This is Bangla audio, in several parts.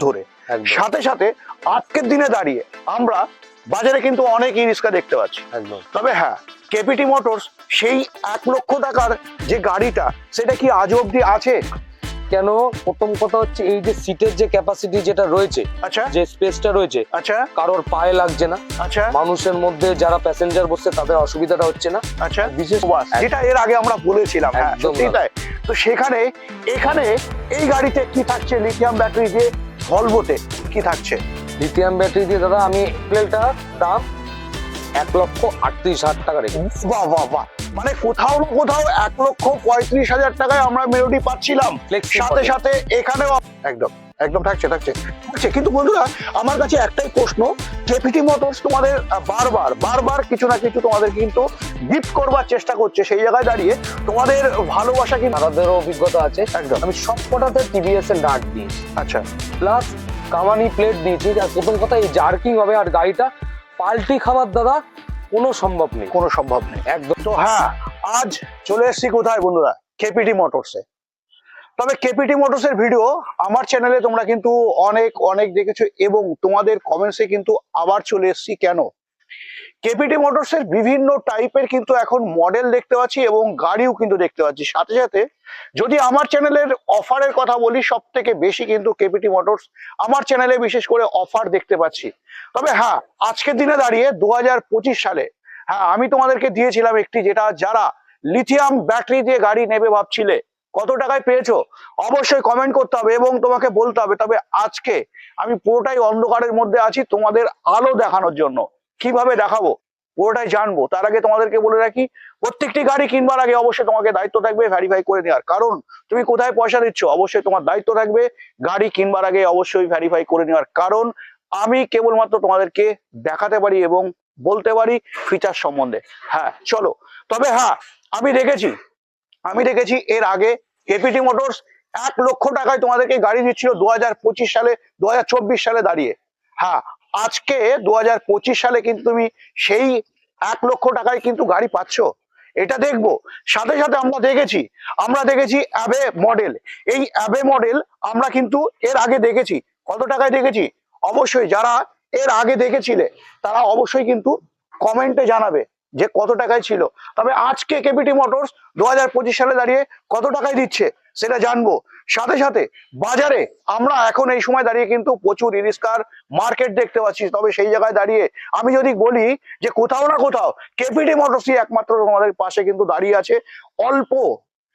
ধরে। সাথে সাথে আজকের দিনে দাঁড়িয়ে আমরা বাজারে কিন্তু অনেক ই রিক্সা দেখতে পাচ্ছি। একদম। তবে হ্যাঁ কেপিটি মোটরস সেই এক লক্ষ টাকার যে গাড়িটা সেটা কি আজও অব্দি আছে? কেন? প্রথম কথা হচ্ছে এই যে সিটের যে ক্যাপাসিটি যেটা রয়েছে আচ্ছা। যে স্পেসটা রয়েছে আচ্ছা। কারোর পায়ে লাগছে না। আচ্ছা। মানুষের মধ্যে যারা প্যাসেঞ্জার বসছে তাদের অসুবিধাটা হচ্ছে না। আচ্ছা। বিশেষ যেটা এর আগে আমরা বলেছিলাম হ্যাঁ সত্যি তাই। তো সেখানে এখানে এই গাড়িতে কি থাকছে লিথিয়াম ব্যাটারি যে ভলভোতে কি থাকছে? লিথিয়াম ব্যাটারি দিয়ে দাদা আমি প্লেলটা দাম এক লক্ষ আটত্রিশ হাজার টাকা রেখে বাহ বাহ বাহ। মানে কোথাও না কোথাও এক লক্ষ পঁয়ত্রিশ হাজার টাকায় আমরা মেলোডি পাচ্ছিলাম। সাথে সাথে এখানেও একদম। একদম থাকছে থাকছে। থাকছে কিন্তু বন্ধুরা আমার কাছে একটাই প্রশ্ন কেপিটি মোটরস তোমাদের বারবার বারবার কিছু না কিছু তোমাদের কিন্তু গিফট করবার চেষ্টা করছে। সেই জায়গায় দাঁড়িয়ে তোমাদের ভালোবাসা কিন্তু দাদাদেরও অভিজ্ঞতা আছে। একদম। আমি সব কটাতে টিভিএস এর ডাক দিয়েছি। আচ্ছা। প্লাস কামানি প্লেট দিয়েছি। আর প্রথম কথা এই জার্কিং হবে আর গাড়িটা পাল্টি খাবার দাদা কোনো সম্ভব নেই। কোনো সম্ভব নেই। একদম। তো হ্যাঁ আজ চলে এসেছি কোথায় বন্ধুরা? কেপিটি মোটরসে তবে কেপিটি মোটরসের ভিডিও আমার চ্যানেলে তোমরা কিন্তু অনেক অনেক দেখেছ এবং তোমাদের কমেন্টসে কিন্তু আবার চলে এসেছি। কেন? কেপিটি মোটরসের বিভিন্ন টাইপের কিন্তু এখন মডেল দেখতে পাচ্ছি এবং গাড়িও কিন্তু দেখতে পাচ্ছি। সাথে সাথে যদি আমার চ্যানেলের অফারের কথা বলি সব থেকে বেশি কিন্তু কেপিটি মোটরস আমার চ্যানেলে বিশেষ করে অফার দেখতে পাচ্ছি। তবে হ্যাঁ আজকের দিনে দাঁড়িয়ে দু হাজার পঁচিশ সালে হ্যাঁ আমি তোমাদেরকে দিয়েছিলাম একটি, যেটা যারা লিথিয়াম ব্যাটারি দিয়ে গাড়ি নেবে ভাবছিলে কত টাকায় পেয়েছ? অবশ্যই কমেন্ট করতে হবে এবং তোমাকে বলতে হবে, তবে আজকে আমি পুরোটাই অন্ধকারের মধ্যে আছি তোমাদের আলো দেখানোর জন্য। কীভাবে দেখাবো? পুরোটাই জানব। তার আগে তোমাদেরকে বলে রাখি, প্রত্যেকটি গাড়ি কিনবার আগে অবশ্যই তোমাকে দায়িত্ব থাকবে ভেরিফাই করে নেওয়ার। কারণ তুমি কোথায় পয়সা দিচ্ছ? অবশ্যই তোমার দায়িত্ব থাকবে গাড়ি কিনবার আগে অবশ্যই ভেরিফাই করে নেওয়ার। কারণ আমি কেবলমাত্র তোমাদেরকে দেখাতে পারি এবং বলতে পারি ফিচার সম্বন্ধে। হ্যাঁ চলো। তবে হ্যাঁ আমি দেখেছি আমি দেখেছি এর আগে কেপিটি মোটরস এক লক্ষ টাকায় তোমাদেরকে গাড়ি দিচ্ছিল দুহাজার পঁচিশ সালে দুহাজার চব্বিশ সালে দাঁড়িয়ে। হ্যাঁ আজকে দুহাজার পঁচিশ সালে কিন্তু তুমি সেই এক লক্ষ টাকায় কিন্তু গাড়ি পাচ্ছ। এটা দেখব। সাথে সাথে আমরা দেখেছি আমরা দেখেছি অ্যাবে মডেল এই অ্যাবে মডেল আমরা কিন্তু এর আগে দেখেছি। কত টাকায় দেখেছি? অবশ্যই যারা এর আগে দেখেছিলে, তারা অবশ্যই কিন্তু কমেন্টে জানাবে। যে কত টাকায় ছিল। তবে আজকে কেপিটি মোটরস দু হাজার পঁচিশ সালে দাঁড়িয়ে কত টাকায় দিচ্ছে সেটা জানব। সাথে সাথে বাজারে আমরা এখন এই সময় দাঁড়িয়ে কিন্তু প্রচুর ইরিস্কার মার্কেট দেখতে পাচ্ছি। তবে সেই জায়গায় দাঁড়িয়ে আমি যদি বলি যে কোথাও না কোথাও কেপিটি মোটরসই একমাত্র তোমাদের পাশে কিন্তু দাঁড়িয়ে আছে। অল্প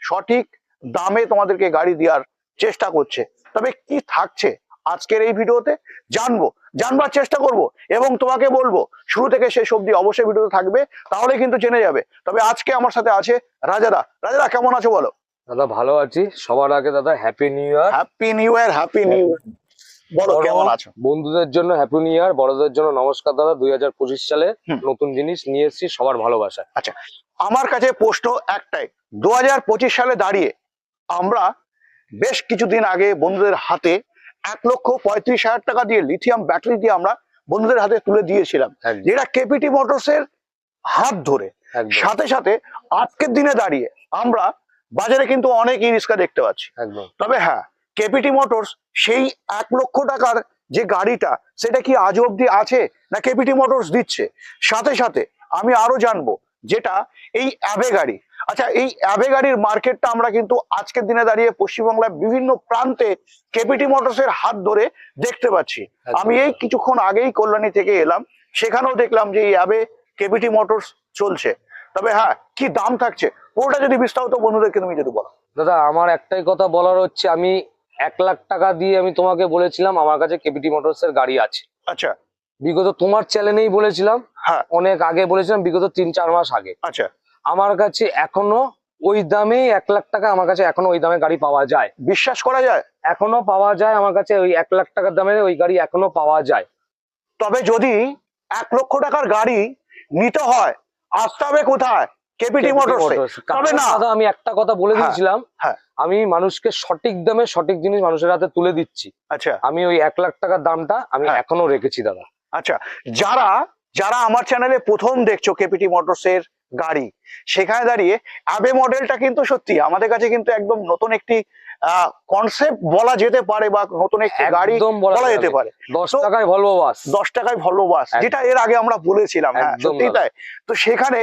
সঠিক দামে তোমাদেরকে গাড়ি দেওয়ার চেষ্টা করছে। তবে কি থাকছে? আজকের এই ভিডিওতে জানব জানবার চেষ্টা করব এবং তোমাকে বলব শুরু থেকে শেষ অবধি অবশ্যই ভিডিওতে থাকবে তাহলে কিন্তু জেনে যাবে। তবে আজকে আমার সাথে আছে রাজাদা। রাজাদা কেমন আছো বলো? দাদা ভালো আছি। সবার আগে দাদা happy new year happy new year happy new বলো কেমন আছো? বন্ধুদের জন্য হ্যাপি নিউ ইয়ার বড়দের জন্য নমস্কার দাদা। দুই হাজার পঁচিশ সালে নতুন জিনিস নিয়ে এসেছি সবার ভালোবাসা। আচ্ছা আমার কাছে প্রশ্ন একটাই। দু হাজার পঁচিশ সালে দাঁড়িয়ে আমরা বেশ কিছুদিন আগে বন্ধুদের হাতে এক লক্ষ পঁয়ত্রিশ হাজার টাকা দিয়ে লিথিয়াম ব্যাটারি দিয়ে আমরা বন্ধুদের হাতে তুলে দিয়েছিলাম। যেটা কেপিটি মোটরসের হাত ধরে। সাথে সাথে আজকের দিনে দাঁড়িয়ে আমরা বাজারে কিন্তু অনেক ই রিক্সা দেখতে পাচ্ছি। তবে হ্যাঁ কেপিটি মোটরস সেই এক লক্ষ টাকার যে গাড়িটা সেটা কি আজ অব্দি আছে না কেপিটি মোটরস দিচ্ছে? সাথে সাথে আমি আরও জানব যেটা এই অ্যাবে গাড়ি আচ্ছা এই অ্যাবে গাড়ির মার্কেটটা আমরা কিন্তু আজকের দিনে দাঁড়িয়ে পশ্চিমবাংলার বিভিন্ন প্রান্তে কেপিটি মোটরসের হাত ধরে দেখতে পাচ্ছি। আমি এই কিছুক্ষণ আগেই কল্যাণী থেকে এলাম সেখানেও দেখলাম যে এই অ্যাবে কেপিটি মোটরস চলছে। তবে হ্যাঁ কি দাম থাকছে? পুরোটা যদি বিস্তারিত বন্ধুদেরকে তুমি যদি বলো। দাদা আমার একটাই কথা বলার হচ্ছে আমি এক লাখ টাকা দিয়ে আমি তোমাকে বলেছিলাম আমার কাছে কেপিটি মোটরস এর গাড়ি আছে। আচ্ছা। বিগত তোমার চ্যানেলেই বলেছিলাম হ্যাঁ। অনেক আগে বলেছিলাম বিগত তিন চার মাস আগে। আচ্ছা। আমার কাছে এখনও ওই দামে এক লাখ টাকা আমার কাছে এখনও ওই দামে গাড়ি পাওয়া যায়। বিশ্বাস করা যায়? এখনও পাওয়া যায় আমার কাছে ওই এক লাখ টাকার দামে ওই গাড়ি এখনও পাওয়া যায়। তবে যদি এক লক্ষ টাকার গাড়ি নিতে হয় আসতে হবে কোথায়? KPT motors. তবে না। দাদা আমি একটা কথা বলে হ্যাঁ, দিয়েছিলাম। হ্যাঁ। আমি মানুষকে সঠিক দামে সঠিক জিনিস মানুষের হাতে তুলে দিচ্ছি। আচ্ছা। আমি ওই এক লাখ টাকার দামটা আমি হ্যাঁ। এখনও রেখেছি দাদা। আচ্ছা যারা যারা আমার চ্যানেলে প্রথম দেখছ কেপিটি মোটরস এর গাড়ি। সেখানে দাঁড়িয়ে অ্যাবে মডেলটা কিন্তু সত্যি আমাদের কাছে কিন্তু একদম নতুন একটি কনসেপ্ট বলা যেতে পারে বা নতুন একটি গাড়ি বলা যেতে পারে। দশ টাকায় ভলভো বাস দশ টাকায় ভলভো বাস যেটা এর আগে আমরা বলেছিলাম হ্যাঁ সত্যি তাই। তো সেখানে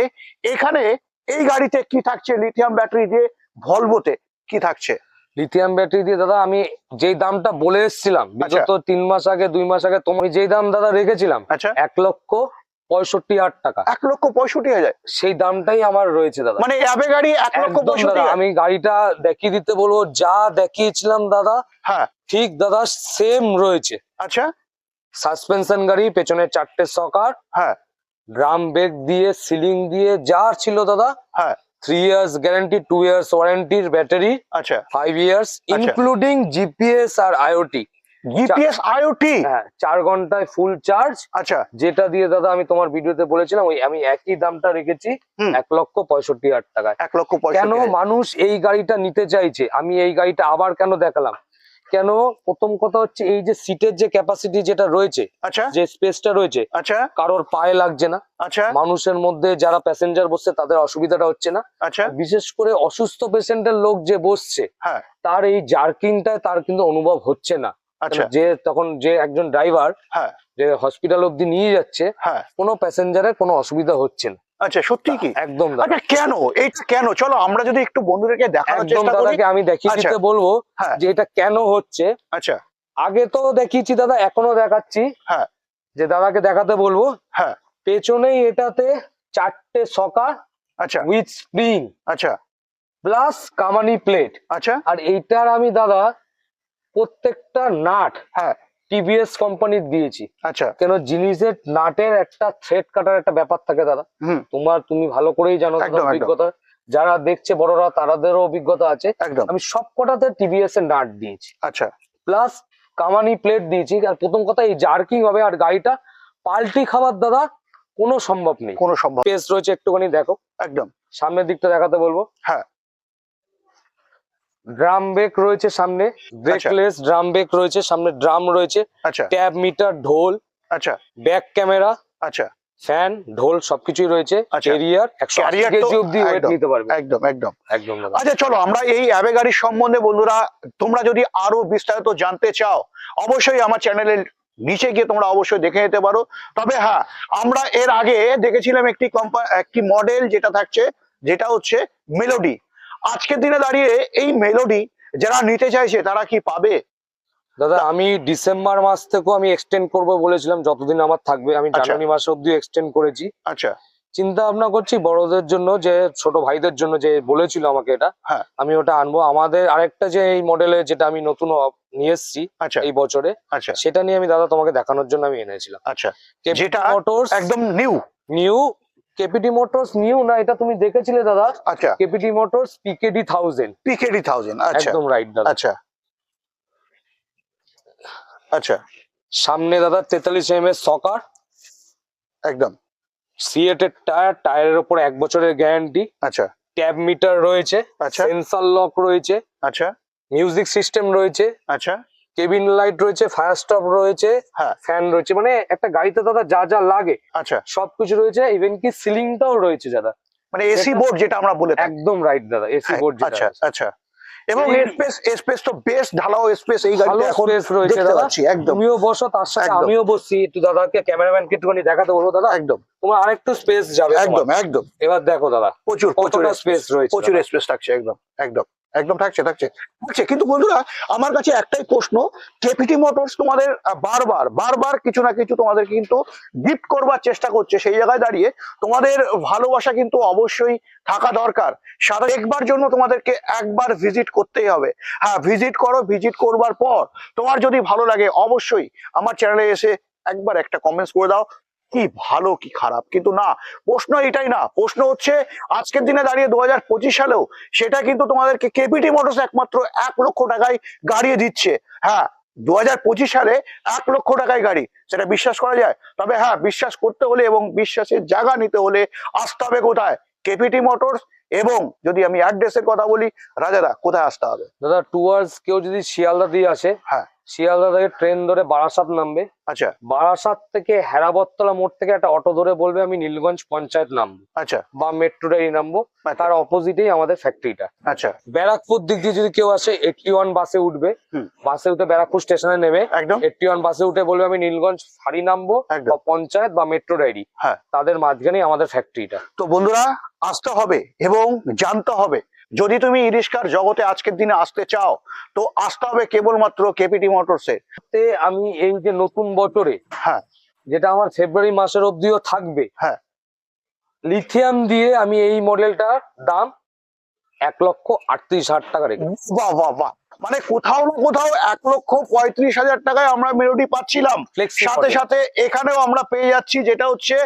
এখানে এই গাড়িতে কি থাকছে? লিথিয়াম ব্যাটারি দিয়ে ভলভোতে কি থাকছে? লিথিয়াম ব্যাটারি দিয়ে দাদা আমি যেই দামটা বলে এসেছিলাম বিগত তিন মাস আগে দুই মাস আগে তোমার যেই দাম দাদা রেখেছিলাম আচ্ছা। এক লক্ষ পঁয়ষট্টি হাজার টাকা। এক লক্ষ পঁয়ষট্টি হাজার? সেই দামটাই আমার রয়েছে দাদা। মানে অ্যাবে গাড়ি এক লক্ষ পঁয়ষট্টি আমি গাড়িটা দেখিয়ে দিতে বলব যা দেখিয়েছিলাম দাদা হ্যাঁ। ঠিক দাদা সেম রয়েছে। আচ্ছা। সাসপেনশন গাড়ি পেছনে চারটে সকার হ্যাঁ। ড্রাম ব্রেক দিয়ে সিলিং দিয়ে যা ছিল দাদা হ্যাঁ। Three years guarantee two years ওয়ারেন্টির battery আচ্ছা। ফাইভ ইয়ার্স ইনক্লুডিং জিপিএস আর আইওটি জিপিএস আইওটি হ্যাঁ চার ঘন্টায় ফুল চার্জ আচ্ছা। যেটা দিয়ে দাদা আমি তোমার ভিডিওতে বলেছিলাম ওই আমি একই দামটা রেখেছি এক লক্ষ পঁয়ষট্টি হাজার টাকায়। এক লক্ষ কেন মানুষ এই গাড়িটা নিতে চাইছে? আমি এই গাড়িটা আবার কেন দেখালাম? কেন? প্রথম কথা হচ্ছে এই যে সিটের যে ক্যাপাসিটি যেটা রয়েছে আচ্ছা। যে স্পেসটা রয়েছে আচ্ছা। কারোর পায়ে লাগছে না। আচ্ছা। মানুষের মধ্যে যারা প্যাসেঞ্জার বসছে তাদের অসুবিধাটা হচ্ছে না। আচ্ছা। বিশেষ করে অসুস্থ পেশেন্টের লোক যে বসছে হ্যাঁ। তার এই জার্কিংটা তার কিন্তু অনুভব হচ্ছে না। যে তখন যে একজন ড্রাইভার হ্যাঁ। যে হসপিটাল অব্দি নিয়ে যাচ্ছে হ্যাঁ। কোনো প্যাসেঞ্জারের কোনো অসুবিধা হচ্ছে না। আচ্ছা সত্যি কি? একদম আচ্ছা কেন? কেন? চলো আমরা যদি একটু বন্ধুদেরকে দেখানোর একদম চেষ্টা করি। দাদাকে আমি দেখিয়ে আচ্ছা। দিতে বলব হ্যাঁ। যে এটা কেন হচ্ছে। আচ্ছা। আগে তো দেখিয়েছি দাদা এখনও দেখাচ্ছি। হ্যাঁ। যে দাদাকে দেখাতে বলব হ্যাঁ। পেছনেই এটাতে চারটে সকা আচ্ছা। উইথ স্প্রিং আচ্ছা। প্লাস কামানি প্লেট আচ্ছা। আর এইটার আমি দাদা প্রত্যেকটা নাট হ্যাঁ টিভিএস কোম্পানির দিয়েছি। আচ্ছা। কেন জিনিসের নাটের একটা থ্রেড কাটার একটা ব্যাপার থাকে দাদা। তোমার তুমি ভালো করেই জানো। অভিজ্ঞতা। যারা দেখছে বড়রা তাদেরও অভিজ্ঞতা আছে। একদম। আমি সব কটাতে টিভিএস এর নাট দিয়েছি। আচ্ছা। প্লাস কামানি প্লেট দিয়েছি। আর প্রথম কথা এই জার্কিং হবে আর গাড়িটা পাল্টি খাবার দাদা কোনো সম্ভব নেই। কোনো সম্ভব স্পেস রয়েছে একটুখানি দেখো। একদম। সামনের দিকটা দেখাতে বলব। হ্যাঁ। ড্রাম ব্রেক রয়েছে সামনে ব্রেকলেস ড্রাম ব্রেক রয়েছে সামনে ড্রাম রয়েছে আচ্ছা। ট্যাব মিটার ঢোল আচ্ছা। ব্যাক ক্যামেরা আচ্ছা। ফ্যান ঢোল সবকিছুই রয়েছে আচ্ছা। ক্যারিয়ার একশো Carrier তো কেজি অব্দি ওয়েট। নিতে পারবে। একদম একদম। একদম আচ্ছা চলো আমরা এই অ্যাবে গাড়ির সম্বন্ধে বন্ধুরা তোমরা যদি আরও বিস্তারিত জানতে চাও অবশ্যই আমার চ্যানেলের নিচে গিয়ে তোমরা অবশ্যই দেখে নিতে পারো। তবে হ্যাঁ আমরা এর আগে দেখেছিলাম একটি একটি মডেল যেটা থাকছে যেটা হচ্ছে মেলোডি আজকের দিনে দাঁড়িয়ে এই মেলোডি যারা নিতে চাইছে তারা কি পাবে? দাদা আমি ডিসেম্বর মাস থেকেও আমি এক্সটেন্ড করব বলেছিলাম যতদিন আমার থাকবে আমি আচ্ছা। জানুয়ারি মাস অব্দি এক্সটেন্ড করেছি। আচ্ছা। চিন্তা ভাবনা করছি বড়দের জন্য যে ছোট ভাইদের জন্য যে বলেছিল আমাকে এটা হ্যাঁ। আমি ওটা আনব। আমাদের আরেকটা যে এই মডেলে যেটা আমি নতুন নিয়ে এসেছি আচ্ছা। এই বছরে আচ্ছা। সেটা নিয়ে আমি দাদা তোমাকে দেখানোর জন্য আমি এনেছিলাম। আচ্ছা। যেটা একদম new new KPT motors new না এটা তুমি দেখেছিলে দাদা? আচ্ছা। KPT motors PKD thousand PKD thousand আচ্ছা। একদম রাইট দাদা। আচ্ছা। আচ্ছা। সামনে দাদা তেতাল্লিশ এম এর সকার। একদম। সিএটের টায়ার টায়ারের উপর এক বছরের গ্যারান্টি আচ্ছা। ট্যাব মিটার রয়েছে। আচ্ছা। সেন্সার লক রয়েছে। আচ্ছা। মিউজিক সিস্টেম রয়েছে। আচ্ছা। কেবিন লাইট রয়েছে ফায়ার স্টপ রয়েছে হ্যাঁ। ফ্যান রয়েছে মানে একটা গাড়িতে দাদা যা যা লাগে আচ্ছা। সবকিছু রয়েছে ইভেন কি সিলিংটাও রয়েছে দাদা। মানে এসি বোর্ড যেটা আমরা বলে একদম রাইট দাদা এসি বোর্ড আচ্ছা আচ্ছা। এবং স্পেস স্পেস তো বেশ ঢালাও স্পেস এই গাড়িতে এখন স্পেস রয়েছে দেখতে দাদা। পাচ্ছি একদম। তুমিও বসো তার সাথে আমিও বসছি একটু দাদাকে ক্যামেরাম্যানকে একটুখানি দেখাতে বলব দাদা। একদম। তোমার আরেকটু স্পেস যাবে একদম একদম। এবার দেখো দাদা প্রচুর প্রচুর স্পেস রয়েছে প্রচুর স্পেস থাকছে একদম একদম। একদম থাকছে থাকছে। থাকছে, কিন্তু বন্ধুরা, আমার কাছে একটাই প্রশ্ন, কেপিটি মোটরস তোমাদের বারবার বারবার কিছু না কিছু তোমাদের কিন্তু গিফট করবার চেষ্টা করছে সেই জায়গায় দাঁড়িয়ে। তোমাদের ভালোবাসা কিন্তু অবশ্যই থাকা দরকার। সারা একবার জন্য তোমাদেরকে একবার ভিজিট করতেই হবে। হ্যাঁ ভিজিট করো ভিজিট করবার পর তোমার যদি ভালো লাগে, অবশ্যই আমার চ্যানেলে এসে একবার একটা কমেন্টস করে দাও। কি ভালো কি খারাপ। কিন্তু না প্রশ্ন এটাই না। প্রশ্ন হচ্ছে আজকের দিনে দাঁড়িয়ে দু হাজার পঁচিশ সালেও সেটা কিন্তু তোমাদেরকে কেপিটি মোটরস একমাত্র এক লক্ষ টাকায় গাড়িয়ে দিচ্ছে। হ্যাঁ দু হাজার পঁচিশ সালে এক লক্ষ টাকায় গাড়ি সেটা বিশ্বাস করা যায়? তবে হ্যাঁ বিশ্বাস করতে হলে এবং বিশ্বাসের জায়গা নিতে হলে আসতে হবে কোথায়? কেপিটি মোটরস এবং যদি আমি অ্যাড্রেসের কথা বলি রাজাদা কোথায় আসতে হবে? দাদা টুয়ার্স কেউ যদি শিয়ালদা দিয়ে আসে হ্যাঁ। শিয়ালদা থেকে ট্রেন ধরে বারাসাত নামবে। আচ্ছা। বারাসাত থেকে হেরাবততলা মোড় থেকে একটা অটো ধরে বলবে আমি নীলগঞ্জ পঞ্চায়েত নামবো। আচ্ছা। বা মেট্রো রেল নামবো আচ্ছা, তার অপোজিটেই আমাদের ফ্যাক্টরিটা আচ্ছা। ব্যারাকপুর দিক দিয়ে যদি কেউ আসে এইটটি ওয়ান বাসে উঠবে বাসে উঠে ব্যারাকপুর স্টেশনে নেবে। একদম। এইটটি ওয়ান বাসে উঠে বলবে আমি নীলগঞ্জ ফাঁড়ি নামবো বা পঞ্চায়েত বা মেট্রো ডায়েরি হ্যাঁ। তাদের মাঝখানেই আমাদের ফ্যাক্টরিটা তো বন্ধুরা আসতে হবে এবং জানতে হবে যদি তুমি ইরিস্কার জগতে আজকের দিনে আসতে চাও তো আসতে হবে কেবলমাত্র কেপিটি মোটরসে আমি এই যে নতুন বছরে হ্যাঁ। যেটা আমার ফেব্রুয়ারি মাসের অবধিও থাকবে হ্যাঁ। লিথিয়াম দিয়ে আমি এই মডেলটার দাম এক লক্ষ আটত্রিশ হাজার টাকা রেখে বাহ বাহ বাহ। মানে কোথাও না কোথাও এক লক্ষ পঁয়ত্রিশ হাজার টাকায় আমরা মেলোডি পাচ্ছিলাম। সাথে সাথে এখানেও আমরা পেয়ে যাচ্ছি যেটা হচ্ছে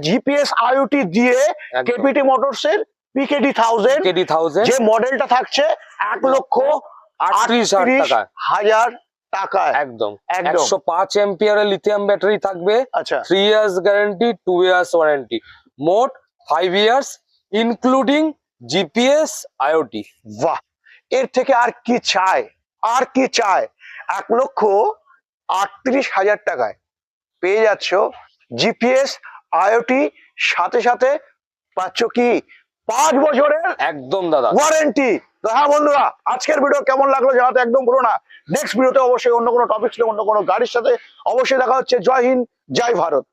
জিপিএস আইওটি দিয়ে কেপিটি মোটরস এর পিকেডি থাউজেন্ড কেডি থাউজেন্ড যে মডেলটা থাকছে এক লক্ষ আটত্রিশ হাজার টাকা একদম। একদম। একশো পাঁচ এম্পিয়ারের লিথিয়াম ব্যাটারি থাকবে। আচ্ছা। Three years guarantee two years warranty মোট five years including GPS IOT বাহ! এর থেকে আর কি চায়? আর কি চায়? এক লক্ষ আটত্রিশ হাজার টাকায়। পেয়ে যাচ্ছ জিপিএস আইওটি সাথে সাথে পাচ্ছ কি? পাঁচ বছরের একদম দাদা। ওয়ারেন্টি তো হ্যাঁ বন্ধুরা আজকের ভিডিও কেমন লাগল জানাতে একদম পুরো না। নেক্সট ভিডিওতে অবশ্যই অন্য কোনো টপিক ছিল অন্য কোনো গাড়ির সাথে অবশ্যই দেখা হচ্ছে। জয় হিন্দ জয় ভারত।